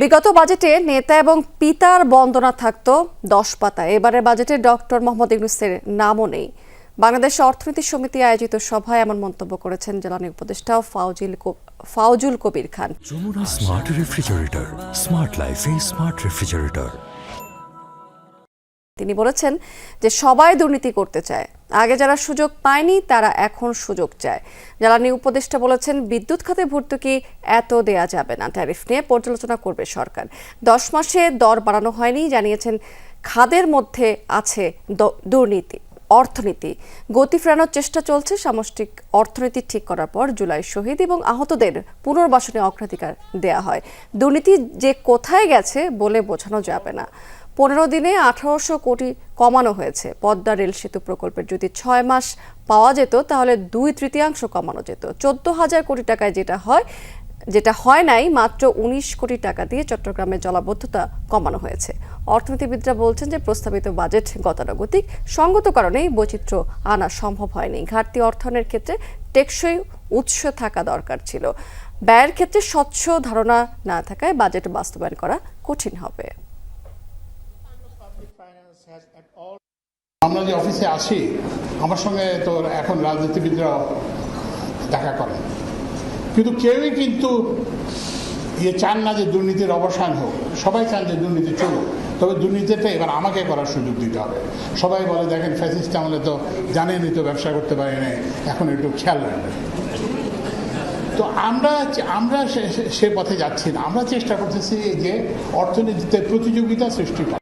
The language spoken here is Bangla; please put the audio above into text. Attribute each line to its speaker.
Speaker 1: বিগত বাজেটে নেতা এবং পিতার বন্দনা থাকত দশ পাতা এবারের বাজেটে ডক্টর মোহাম্মদ ইউনুসের নামও নেই। বাংলাদেশ অর্থনীতি সমিতি আয়োজিত সভায় এমন মন্তব্য করেছেন জ্বালানি উপদেষ্টা Fauzil Fauzul Kabir Khan.
Speaker 2: Jamuna smart refrigerator smart লাইফে স্মার্ট রেফ্রিজারেটর।
Speaker 1: তিনি বলেছেন যে সবাই দুর্নীতি করতে চায়। আগে যারা সুযোগ পায়নি, তারা এখন সুযোগ চায়। জ্বালানি উপদেষ্টা বলেছেন, বিদ্যুৎ খাতে ভর্তুকি এত দেয়া যাবে না। ট্যারিফ নিয়ে পর্যালোচনা করবে সরকার। দশ মাসে দর বাড়ানো হয়নি, জানিয়েছেন, খাদের মধ্যে আছে দুর্নীতি, অর্থনীতি। গতি ফেরানোর চেষ্টা চলছে, সামষ্টিক অর্থনীতি ঠিক করার পর জুলাই শহীদ এবং আহতদের পুনর্বাসনে অগ্রাধিকার দেয়া হয়। দুর্নীতি যে কোথায় গেছে বলে বোঝানো যাবে না। পনেরো দিনে আঠারোশো কোটি কমানো হয়েছে। পদ্মা রেল সেতু প্রকল্পের যদি ছয় মাস পাওয়া যেত, তাহলে দুই তৃতীয়াংশ কমানো যেত। চোদ্দ হাজার কোটি টাকায় যেটা হয় যেটা হয় নাই, মাত্র উনিশ কোটি টাকা দিয়ে চট্টগ্রামের জলাবদ্ধতা কমানো হয়েছে। অর্থনীতিবিদরা বলছেন যে, প্রস্তাবিত বাজেট গতানুগতিক। সঙ্গত কারণেই বৈচিত্র্য আনা সম্ভব হয়নি। ঘাটতি অর্থায়নের ক্ষেত্রে টেকসই উৎস থাকা দরকার ছিল। ব্যয়ের ক্ষেত্রে স্বচ্ছ ধারণা না থাকায় বাজেট বাস্তবায়ন করা কঠিন হবে।
Speaker 3: আমরা যে অফিসে আসি আমার সঙ্গে তো এখন রাজনীতিবিদরা দেখা করেন। কিন্তু কেউই কিন্তু ইয়ে চান না যে দুর্নীতির অবসান হোক। সবাই চান যে দুর্নীতি চলুক। তবে দুর্নীতিটা এবার আমাকে করার সুযোগ দিতে হবে। সবাই বলে, দেখেন, ফ্যাসিস্ট আমলে তো জানেনই তো ব্যবসা করতে পারি না এখন একটু খেয়াল রাখবেন। তো আমরা আমরা সে পথে যাচ্ছি না। আমরা চেষ্টা করতেছি যে অর্থনীতিতে প্রতিযোগিতা সৃষ্টি করা